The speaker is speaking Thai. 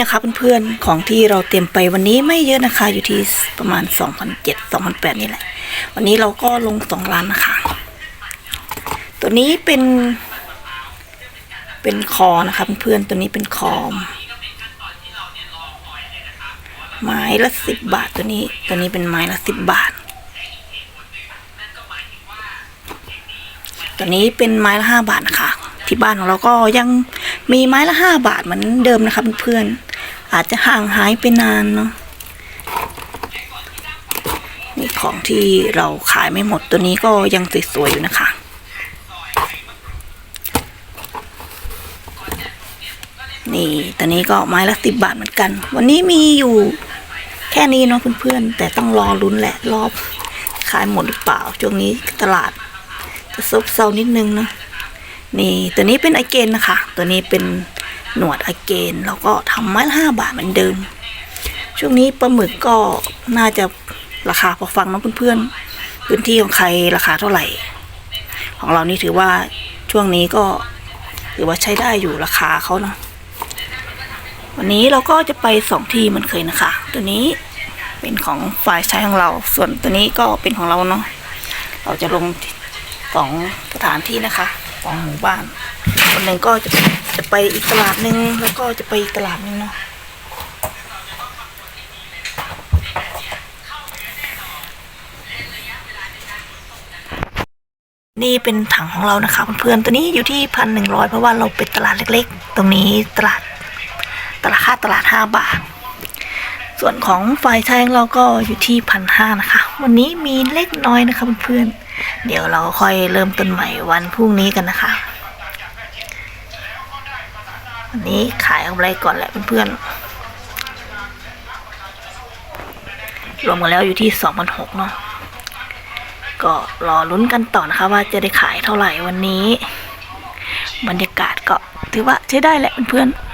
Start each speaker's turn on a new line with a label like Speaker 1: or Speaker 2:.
Speaker 1: นะคะเพื่อนๆของที่เราเตรียมไปวันนี้ไม่เยอะนะคะ อยู่ที่ประมาณ 2,007 2,008 นี่แหละ วันนี้เราก็ลงสองล้านนะคะ ตัวนี้เป็นเป็นคอนะคะเพื่อนๆตัวนี้เป็นคอมไม้ละสิบบาทตัวนี้ ตัวนี้เป็นไม้ละสิบบาท ตัวนี้เป็นไม้ละห้าบาทนะคะที่บ้านของเราก็ยังมีไม้ละห้าบาทเหมือนเดิมนะคะเพื่อนๆ อาจจะห่างหายไปนานเนาะนี่ของที่เราขายไม่หมดตัวนี้ก็ยังสวยๆอยู่นะคะ นี่ตัวนี้ก็ไม้ละสิบบาทเหมือนกัน วันนี้มีอยู่แค่นี้เนาะเพื่อนๆ แต่ต้องรอลุ้นแหละรอบขายหมดหรือเปล่าช่วงนี้ตลาดจะซบเซานิดนึงเนาะนี่ตัวนี้เป็นไอเกนนะคะ ตัวนี้เป็น หนวดไอเกนแล้วก็ทำไม้ห้าบาทเหมือนเดิม ช่วงนี้ปลาหมึกก็น่าจะราคาพอฟังเนาะเพื่อนๆ พื้นที่ของใครราคาเท่าไหร่ ของเรานี่ถือว่าช่วงนี้ก็ถือว่าใช้ได้อยู่ราคาเขาเนาะวันนี้เราก็จะไปสองที่เหมันเคยนะคะ ตัวนี้เป็นของฝ่ายใช้ของเรา ส่วนตัวนี้ก็เป็นของเราเนาะเราจะลงสองสถานที่นะคะสองหมู่บ้าน คนหนึ่งก็จะจะไปอีกตลาดหนึ่งแล้วก็จะไปอีกตลาดหนึ่งเนาะนี่เป็นถังของเรานะคะเพื่อนๆตัวนี้อยู่ที่พันหนึ่งร้อยเพราะว่าเราเป็นตลาดเล็กๆ ตรงนี้ตลาดตลาดค่าตลาดห้าบาท ส่วนของฝ่ายชายของเราก็อยู่ที่พันห้านะคะ วันนี้มีเล็กน้อยนะคะเพื่อนๆเดี๋ยวเราค่อยเริ่มต้นใหม่วันพรุ่งนี้กันนะคะ วันนี้ขายอะไรก่อนแหละเพื่อนๆ รวมกันแล้วอยู่ที่สองพันหกเนาะ ก็รอลุ้นกันต่อนะคะ ว่าจะได้ขายเท่าไหร่วันนี้ บรรยากาศก็ถือว่าใช้ได้แหละเพื่อนๆ